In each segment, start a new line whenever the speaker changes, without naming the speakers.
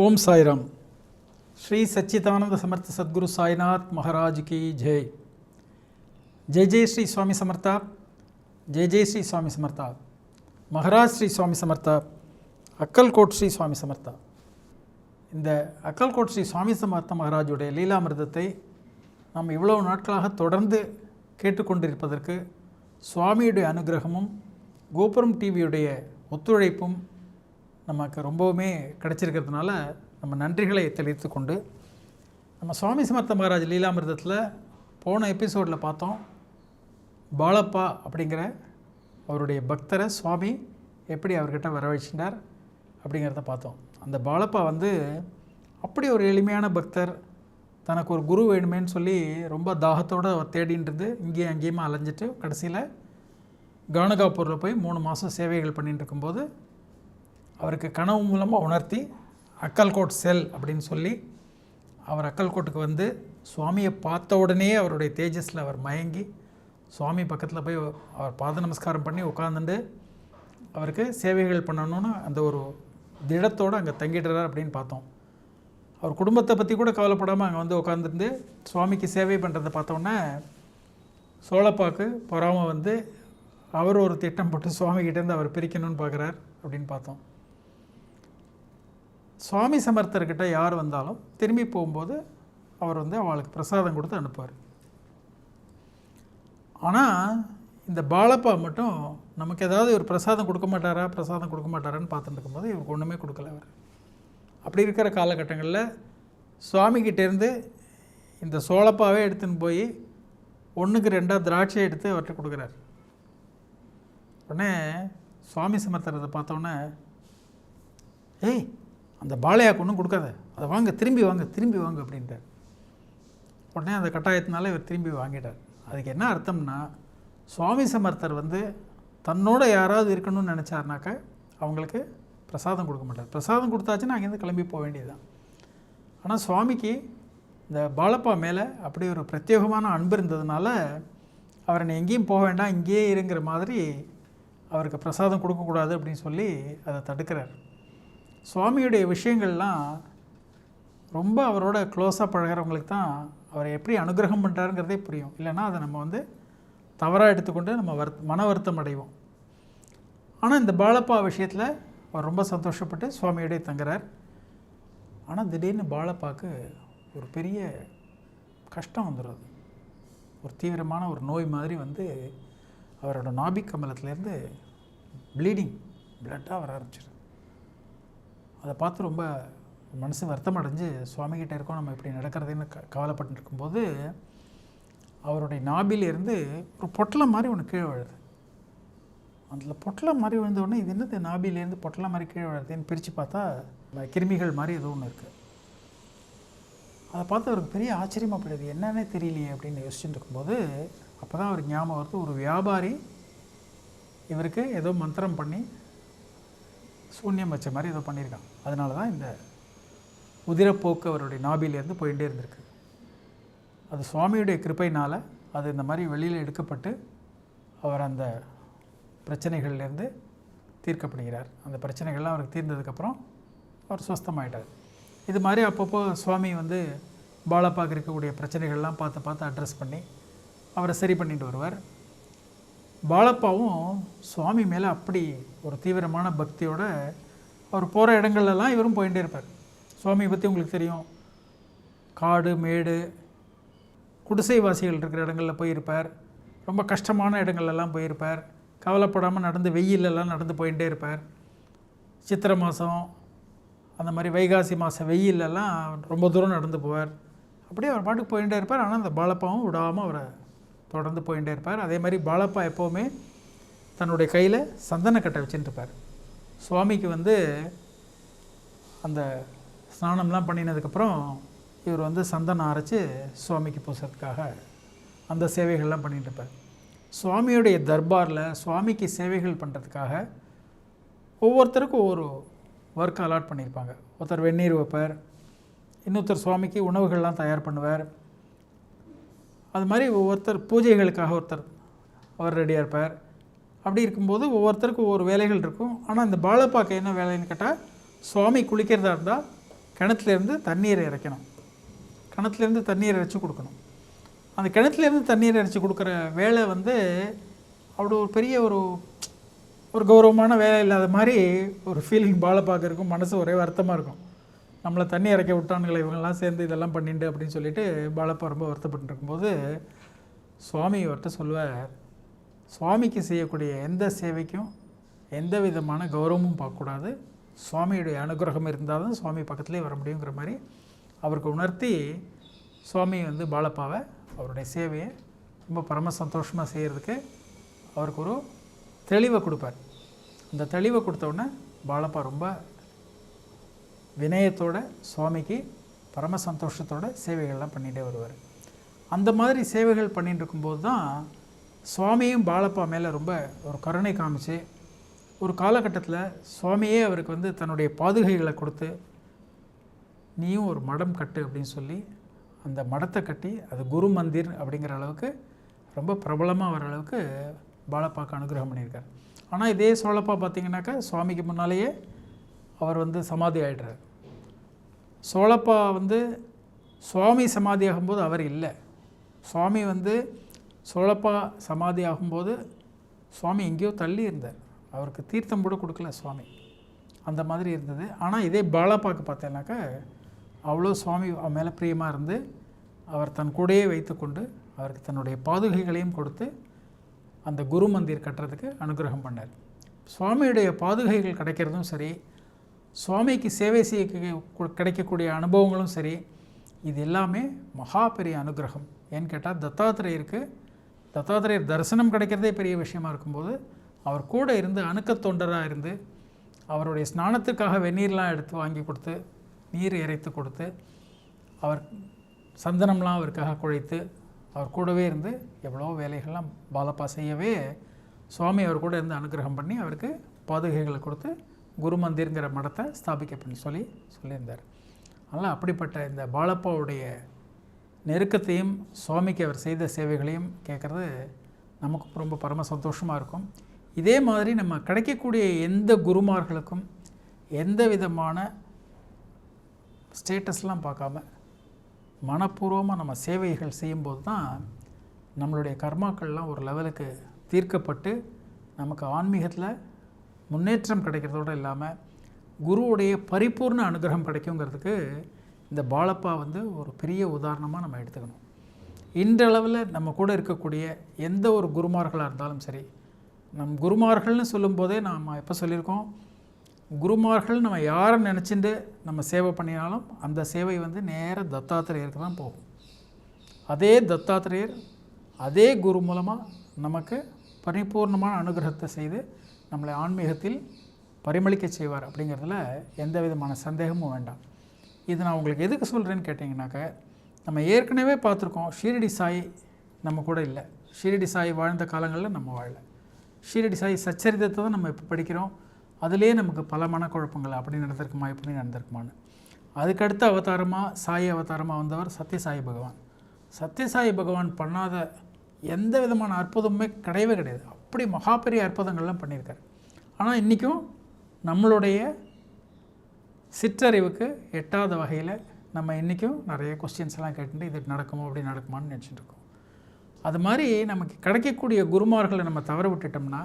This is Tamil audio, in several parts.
ஓம் சாய்ராம். ஸ்ரீ சச்சிதானந்த சமர்த்த சத்குரு சாய்நாத் மகாராஜ் கி ஜெய். ஜெய் ஜெய் ஸ்ரீ சுவாமி சமர்த்தா. ஜெய் ஜெய் ஸ்ரீ சுவாமி சமர்த்தா. மகாராஜ் ஸ்ரீ சுவாமி சமர்த்தா. அக்கல்கோட் ஸ்ரீ சுவாமி சமர்த்தா. இந்த அக்கல்கோட் ஸ்ரீ சுவாமி சமர்த்த மகாராஜுடைய லீலாமிர்தத்தை நாம் இவ்வளவு நாட்களாக தொடர்ந்து கேட்டுக்கொண்டிருப்பதற்கு சுவாமியுடைய அனுகிரகமும் கோபுரம் டிவியுடைய ஒத்துழைப்பும் நமக்கு ரொம்பவுமே கிடச்சிருக்கிறதுனால நம்ம நன்றிகளை தெளித்து கொண்டு நம்ம சுவாமி சமர்த்த மகாராஜ் லீலாமிர்தத்தில் போன எபிசோடில் பார்த்தோம் பாலப்பா அப்படிங்கிற அவருடைய பக்தரை சுவாமி எப்படி அவர்கிட்ட வரவழைச்சிட்டார் அப்படிங்கிறத பார்த்தோம். அந்த பாலப்பா வந்து அப்படி ஒரு எளிமையான பக்தர் தனக்கு ஒரு குரு வேணுமேன்னு சொல்லி ரொம்ப தாகத்தோடு அவர் தேடின்றது இங்கேயும் அங்கேயுமா அலைஞ்சிட்டு கடைசியில் கானகாப்பூரில் போய் மூணு மாதம் சேவைகள் பண்ணிகிட்டு இருக்கும்போது அவருக்கு கனவு மூலமாக உணர்த்தி அக்கல்கோட் செல் அப்படின்னு சொல்லி அவர் அக்கல்கோட்டுக்கு வந்து சுவாமியை பார்த்த உடனே அவருடைய தேஜஸில் அவர் மயங்கி சுவாமி பக்கத்தில் போய் அவர் பாத நமஸ்காரம் பண்ணி உட்காந்துட்டு அவருக்கு சேவைகள் பண்ணணும்னு அந்த ஒரு திடத்தோடு அங்கே தங்கிடுறார் அப்படின்னு பார்த்தோம். அவர் குடும்பத்தை பற்றி கூட கவலைப்படாமல் அங்கே வந்து உட்காந்துருந்து சுவாமிக்கு சேவை பண்ணுறதை பார்த்தோன்னே சோழப்பாக்கு பொறாமல் வந்து அவர் ஒரு திட்டம் போட்டு சுவாமிகிட்டேருந்து அவர் பிரிக்கணும்னு பார்க்குறார் அப்படின்னு பார்த்தோம். சுவாமி சமர்த்தர்கிட்ட யார் வந்தாலும் திரும்பி போகும்போது அவர் வந்து அவளுக்கு பிரசாதம் கொடுத்து அனுப்புவார். ஆனால் இந்த பாலப்பா மட்டும் நமக்கு ஏதாவது ஒரு பிரசாதம் கொடுக்க மாட்டாரா பிரசாதம் கொடுக்க மாட்டாரான்னு பார்த்துட்டு இருக்கும்போது இவருக்கு ஒன்றுமே கொடுக்கல அவர். அப்படி இருக்கிற காலகட்டங்களில் சுவாமிகிட்டேருந்து இந்த சோளப்பாவே எடுத்துன்னு போய் ஒன்றுக்கு ரெண்டாக திராட்சை எடுத்து அவர்கிட்ட கொடுக்குறாரு. உடனே சுவாமி சமர்த்தரத்தை பார்த்தோன்னே ஏய் அந்த பாலையாக்கு ஒன்றும் கொடுக்காத. அதை வாங்க திரும்பி வாங்க திரும்பி வாங்க அப்படின்ட்டார். உடனே அந்த கட்டாயத்தினால இவர் திரும்பி வாங்கிட்டார். அதுக்கு என்ன அர்த்தம்னா சுவாமி சமர்த்தர் வந்து தன்னோட யாராவது இருக்கணும்னு நினச்சாருனாக்க அவங்களுக்கு பிரசாதம் கொடுக்க மாட்டார். பிரசாதம் கொடுத்தாச்சுன்னா அங்கேருந்து கிளம்பி போக வேண்டியதுதான். ஆனால் சுவாமிக்கு இந்த பாலப்பா மேலே அப்படி ஒரு பிரத்யேகமான அன்பு இருந்ததுனால அவரை நீ எங்கேயும் போக வேண்டாம் இங்கேயே இருங்கிற மாதிரி அவருக்கு பிரசாதம் கொடுக்கக்கூடாது அப்படின்னு சொல்லி அதை தடுக்கிறார். சுவாமியுடைய விஷயங்கள்லாம் ரொம்ப அவரோட க்ளோஸாக பழகிறவங்களுக்கு தான் அவரை எப்படி அனுகிரகம் பண்ணுறாருங்கிறதே புரியும். இல்லைன்னா அதை நம்ம வந்து தவறாக எடுத்துக்கொண்டு நம்ம வருத் மன வருத்தம் அடைவோம். ஆனால் இந்த பாலப்பா விஷயத்தில் அவர் ரொம்ப சந்தோஷப்பட்டு சுவாமியோடய தங்குறார். ஆனால் திடீர்னு பாலப்பாவுக்கு ஒரு பெரிய கஷ்டம் வந்துடுது ஒரு தீவிரமான ஒரு நோய் மாதிரி வந்து அவரோட நாபிக் கமலத்துலேருந்து ப்ளீடிங் பிளட்டாக வர ஆரம்பிச்சிடும் அதை பார்த்து ரொம்ப மனசு வருத்தம் அடைஞ்சு சுவாமிகிட்ட இருக்கோம் நம்ம இப்படி நடக்கிறதுன்னு க கவலைப்பட்டு இருக்கும்போது அவருடைய நாபிலிருந்து ஒரு பொட்டலம் மாதிரி ஒன்று கீழே விழுது. அதில் பொட்டலம் மாதிரி விழுந்தோடனே இது என்னது? நாபிலேருந்து பொட்டலம் மாதிரி கீழே விழுதுன்னு பிரித்து பார்த்தா கிருமிகள் மாதிரி ஏதோ ஒன்று இருக்குது அதை பார்த்து அவருக்கு பெரிய ஆச்சரியமாக போயிடுது. என்னன்னே தெரியலையே அப்படின்னு யோசிச்சுட்டு இருக்கும்போது அப்போ தான் அவருக்கு ஞாபகம் வருது ஒரு வியாபாரி இவருக்கு ஏதோ மந்திரம் பண்ணி சூன்யம் வச்ச மாதிரி ஏதோ பண்ணியிருக்கான். அதனால தான் இந்த உதிரப்போக்கு அவருடைய நாபிலேருந்து போயிட்டே இருந்திருக்கு. அது சுவாமியுடைய கிருப்பைனால் அது இந்த மாதிரி வெளியில் எடுக்கப்பட்டு அவர் அந்த பிரச்சனைகள்லேருந்து தீர்க்கப்படுகிறார். அந்த பிரச்சனைகள்லாம் அவருக்கு தீர்ந்ததுக்கப்புறம் அவர் சுஸ்தமாயிட்டார் இது மாதிரி அப்பப்போ சுவாமி வந்து பாலப்பாக்கு இருக்கக்கூடிய பிரச்சனைகள்லாம் பார்த்து பார்த்து அட்ரஸ் பண்ணி அவரை சரி பண்ணிட்டு வருவார். பாலப்பாவும் சுவாமி மேலே அப்படி ஒரு தீவிரமான பக்தியோடு அவர் போகிற இடங்கள்லாம் இவரும் போயிட்டே இருப்பார். சுவாமியை பற்றி உங்களுக்கு தெரியும். காடு மேடு குடிசைவாசிகள் இருக்கிற இடங்களில் போயிருப்பார். ரொம்ப கஷ்டமான இடங்கள்லாம் போயிருப்பார். கவலைப்படாமல் நடந்து வெயிலெல்லாம் நடந்து போயிட்டே இருப்பார். சித்திரை மாதம் அந்த மாதிரி வைகாசி மாதம் வெயிலெல்லாம் ரொம்ப தூரம் நடந்து போவார். அப்படியே அவர் பாட்டுக்கு போயிட்டே இருப்பார். ஆனால் அந்த பாலப்பாவும் விடாமல் அவரை தொடர்ந்து போயிட்டே இருப்பார். அதே மாதிரி பாலப்பா எப்போவுமே தன்னுடைய கையில் சந்தனக்கட்டை வச்சுட்டு சுவாமிக்கு வந்து அந்த ஸ்நானம்லாம் பண்ணினதுக்கப்புறம் இவர் வந்து சந்தனம் அரைச்சி சுவாமிக்கு பூசுறதுக்காக அந்த சேவைகள்லாம் பண்ணிட்டு இருப்பார். சுவாமியுடைய தர்பாரில் சுவாமிக்கு சேவைகள் பண்ணுறதுக்காக ஒவ்வொருத்தருக்கும் ஒவ்வொரு ஒர்க் அலாட் பண்ணியிருப்பாங்க. ஒருத்தர் வெந்நீர் வைப்பார். இன்னொருத்தர் சுவாமிக்கு உணவுகள்லாம் தயார் பண்ணுவார். அது மாதிரி ஒவ்வொருத்தர் பூஜைகளுக்காக ஒருத்தர் அவர் ரெடியாக இருப்பார். அப்படி இருக்கும்போது ஒவ்வொருத்தருக்கும் ஒவ்வொரு வேலைகள் இருக்கும். ஆனால் இந்த பாலப்பாக்கு என்ன வேலைன்னு கேட்டால் சுவாமி குளிக்கிறதா இருந்தால் கிணத்துலேருந்து தண்ணீரை இறைக்கணும். கிணத்துலேருந்து தண்ணீர் இறைச்சி கொடுக்கணும். அந்த கிணத்துலேருந்து தண்ணீர் இறைச்சி கொடுக்குற வேலை வந்து அப்படி ஒரு பெரிய ஒரு ஒரு கௌரவமான வேலை இல்லாத மாதிரி ஒரு ஃபீலிங் பாலப்பாக்கு இருக்கும். மனசு ஒரே வருத்தமாக இருக்கும். நம்மளை தண்ணி இறக்க விட்டானுங்களே இவங்கெல்லாம் சேர்ந்து இதெல்லாம் பண்ணிண்டு அப்படின்னு சொல்லிட்டு பாலப்பா ரொம்ப வருத்தப்பட்டு இருக்கும்போது சுவாமி அவர்கிட்ட சொல்லுவார் சுவாமிக்கு செய்யக்கூடிய எந்த சேவைக்கும் எந்த விதமான கௌரவமும் பார்க்கக்கூடாது. சுவாமியுடைய அனுகிரகம் இருந்தால் தான் சுவாமி பக்கத்துலேயே வர முடியுங்கிற மாதிரி அவருக்கு உணர்த்தி சுவாமி வந்து பாலப்பாவை அவருடைய சேவையை ரொம்ப பரம சந்தோஷமாக செய்கிறதுக்கு அவருக்கு ஒரு தெளிவை கொடுப்பார். அந்த தெளிவை கொடுத்தவுடனே பாலப்பா ரொம்ப வினயத்தோட சுவாமிக்கு பரம சந்தோஷத்தோட சேவைகள்லாம் பண்ணிகிட்டே வருவார். அந்த மாதிரி சேவைகள் பண்ணிட்டு இருக்கும்போது தான் சுவாமியும் பாலப்பா மேலே ரொம்ப ஒரு கருணை காமிச்சு ஒரு காலகட்டத்தில் சுவாமியே அவருக்கு வந்து தன்னுடைய பாதுகைகளை கொடுத்து நீயும் ஒரு மடம் கட்டு அப்படின்னு சொல்லி அந்த மடத்தை கட்டி அது குரு மந்திர் அப்படிங்கிற அளவுக்கு ரொம்ப பிரபலமாக வர அளவுக்கு பாலப்பாக்கு அனுகிரகம் பண்ணியிருக்கார். ஆனால் இதே சோழப்பா பார்த்தீங்கன்னாக்கா சுவாமிக்கு முன்னாலேயே அவர் வந்து சமாதி ஆகிடுறார் சோழப்பா வந்து சுவாமி சமாதி ஆகும்போது அவர் இல்லை. சுவாமி வந்து சோழப்பா சமாதி ஆகும்போது சுவாமி எங்கேயோ தள்ளி இருந்தார். அவருக்கு தீர்த்தம் கூட கொடுக்கல சுவாமி. அந்த மாதிரி இருந்தது. ஆனால் இதே பாலாப்பாக்கு பார்த்தேன்னாக்கா அவ்வளோ சுவாமி அவன் மேலே பிரியமாக இருந்து அவர் தன் கூடயே வைத்துக்கொண்டு அவருக்கு தன்னுடைய பாதுகைகளையும் கொடுத்து அந்த குரு மந்திர் கட்டுறதுக்கு அனுகிரகம் பண்ணார். சுவாமியுடைய பாதுகைகள் கிடைக்கிறதும் சரி சுவாமிக்கு சேவை செய்ய கிடைக்கக்கூடிய அனுபவங்களும் சரி இது எல்லாமே மகா பெரிய அனுகிரகம். ஏன்னு கேட்டால் தத்தாத்திரேயருக்கு தத்தாத்திரேயர் தரிசனம் கிடைக்கிறதே பெரிய விஷயமா இருக்கும்போது அவர் கூட இருந்து அணுக்க தொண்டராக இருந்து அவருடைய ஸ்நானத்துக்காக வெந்நீர்லாம் எடுத்து வாங்கி கொடுத்து நீர் இறைத்து கொடுத்து அவர் சந்தனம்லாம் அவருக்காக குழைத்து அவர் கூடவே இருந்து எவ்வளோ வேலைகள்லாம் பாலப்பா செய்யவே சுவாமி அவர் கூட இருந்து அனுகிரகம் பண்ணி அவருக்கு பாதுகைகளை கொடுத்து குரு மந்திர்ங்கிற மடத்தை ஸ்தாபிக்க பண்ணி சொல்லி சொல்லியிருந்தார். அதனால் அப்படிப்பட்ட இந்த பாலப்பாவுடைய நெருக்கத்தையும் சுவாமிக்கு அவர் செய்த சேவைகளையும் கேட்குறது நமக்கு ரொம்ப பரம சந்தோஷமாக இருக்கும். இதே மாதிரி நம்ம கிடைக்கக்கூடிய எந்த குருமார்களுக்கும் எந்த விதமான ஸ்டேட்டஸ்லாம் பார்க்காம மனப்பூர்வமாக நம்ம சேவைகள் செய்யும்போது தான் நம்மளுடைய கர்மாக்கள்லாம் ஒரு லெவலுக்கு தீர்க்கப்பட்டு நமக்கு ஆன்மீகத்தில் முன்னேற்றம் கிடைக்கிறதோடு இல்லாமல் குருவுடைய பரிபூர்ண அனுகிரகம் கிடைக்குங்கிறதுக்கு இந்த பாலப்பா வந்து ஒரு பெரிய உதாரணமாக நம்ம எடுத்துக்கணும். இன்றளவில் நம்ம கூட இருக்கக்கூடிய எந்த ஒரு குருமார்களாக இருந்தாலும் சரி நம் குருமார்கள்னு சொல்லும்போதே நாம் எப்போ சொல்லியிருக்கோம்? குருமார்கள் நம்ம யாரை நினச்சிட்டு நம்ம சேவை பண்ணினாலும் அந்த சேவை வந்து நேராக தத்தாத்திரேயருக்கு தான் போகும். அதே தத்தாத்திரேயர் அதே குரு மூலமாக நமக்கு பரிபூர்ணமான அனுகிரகத்தை செய்து நம்மளை ஆன்மீகத்தில் பரிமளிக்க செய்வார் அப்படிங்கிறதுல எந்த விதமான சந்தேகமும் வேண்டாம். இது நான் உங்களுக்கு எதுக்கு சொல்கிறேன்னு கேட்டிங்கனாக்க நம்ம ஏற்கனவே பார்த்துருக்கோம் ஷீரடி சாய் நம்ம கூட இல்லை. ஷீரடி சாய் வாழ்ந்த காலங்களில் நம்ம வாழலை. ஷீரடி சாய் சச்சரிதத்தை தான் நம்ம இப்போ படிக்கிறோம். அதுலேயே நமக்கு பல மனக்குழப்பங்கள் அப்படி நடந்திருக்குமா இப்படி நடந்திருக்குமான்னு. அதுக்கடுத்த அவதாரமாக சாய் அவதாரமாக வந்தவர் சத்யசாயி பகவான். சத்யசாயி பகவான் பண்ணாத எந்த விதமான அற்புதமுமே கிடையவே கிடையாது. அப்படி மகா பெரிய அற்புதங்கள்லாம் பண்ணியிருக்காரு. ஆனால் இன்றைக்கும் நம்மளுடைய சிற்றறிவுக்கு எட்டாத வகையில் நம்ம இன்றைக்கும் நிறைய கொஸ்டின்ஸ் எல்லாம் கேட்டுட்டு இது நடக்குமோ அப்படி நடக்குமான்னு நினச்சிட்டு இருக்கோம். அது மாதிரி நமக்கு கிடைக்கக்கூடிய குருமார்களை நம்ம தவற விட்டுட்டோம்னா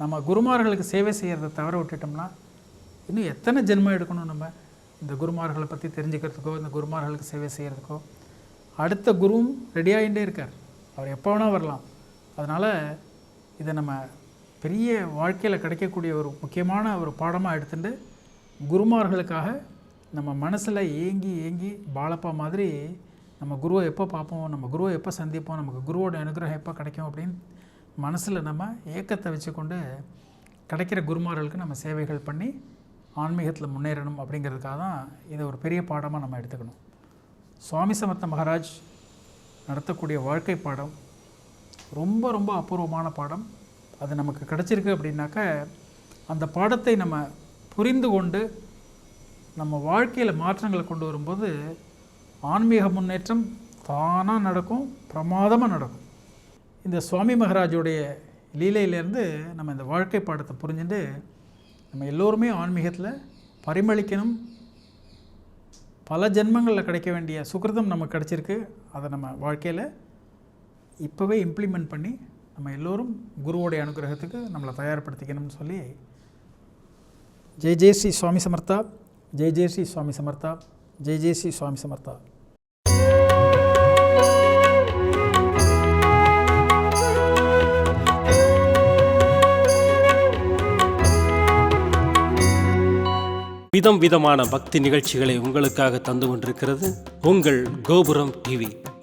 நம்ம குருமார்களுக்கு சேவை செய்கிறத தவற விட்டுட்டோம்னா இன்னும் எத்தனை ஜென்மம் எடுக்கணும் நம்ம? இந்த குருமார்களை பற்றி தெரிஞ்சுக்கிறதுக்கோ இந்த குருமார்களுக்கு சேவை செய்கிறதுக்கோ அடுத்த குருவும் ரெடியாகிட்டே இருக்கார். அவர் எப்போ வேணால் வரலாம். அதனால் இதை நம்ம பெரிய வாழ்க்கையில் கிடைக்கக்கூடிய ஒரு முக்கியமான ஒரு பாடமாக எடுத்துட்டு குருமார்களுக்காக நம்ம மனசில் ஏங்கி ஏங்கி பாலப்பா மாதிரி நம்ம குருவை எப்போ பார்ப்போம் நம்ம குருவை எப்போ சந்திப்போம் நமக்கு குருவோட அனுகிரகம் எப்போ கிடைக்கும் அப்படின்னு மனசில் நம்ம ஏக்கத்தை வச்சுக்கொண்டு கிடைக்கிற குருமார்களுக்கு நம்ம சேவைகள் பண்ணி ஆன்மீகத்தில் முன்னேறணும் அப்படிங்கிறதுக்காக தான் இதை ஒரு பெரிய பாடமாக நம்ம எடுத்துக்கணும். சுவாமி சமர்த்த மகாராஜ் நடத்தக்கூடிய வாழ்க்கை பாடம் ரொம்ப ரொம்ப அபூர்வமான பாடம். அது நமக்கு கிடச்சிருக்கு அப்படின்னாக்க அந்த பாடத்தை நம்ம புரிந்து கொண்டு நம்ம வாழ்க்கையில் மாற்றங்களை கொண்டு வரும்போது ஆன்மீக முன்னேற்றம் தானாக நடக்கும் பிரமாதமாக நடக்கும். இந்த சுவாமி மகராஜுடைய லீலையிலேருந்து நம்ம இந்த வாழ்க்கை பாடத்தை புரிஞ்சுட்டு நம்ம எல்லோருமே ஆன்மீகத்தில் பரிமளிக்கணும். பல ஜென்மங்களில் கிடைக்க வேண்டிய சுக்கிரதம் நமக்கு கிடச்சிருக்கு. அதை நம்ம வாழ்க்கையில் இப்போவே இம்ப்ளிமெண்ட் பண்ணி நம்ம எல்லோரும் குருவோடைய அனுகிரகத்துக்கு நம்மளை தயார்படுத்திக்கணும்னு சொல்லி ஜெய் ஜெய் ஸ்ரீ சுவாமி சமர்த்தா ஜெய் ஜெய் ஸ்ரீ சுவாமி சமர்த்தா ஜெய் ஜெய் ஸ்ரீ சுவாமி சமர்த்தா.
விதம் விதமான பக்தி நிகழ்ச்சிகளை உங்களுக்காக தந்து கொண்டிருக்கிறது உங்கள் கோபுரம் டிவி.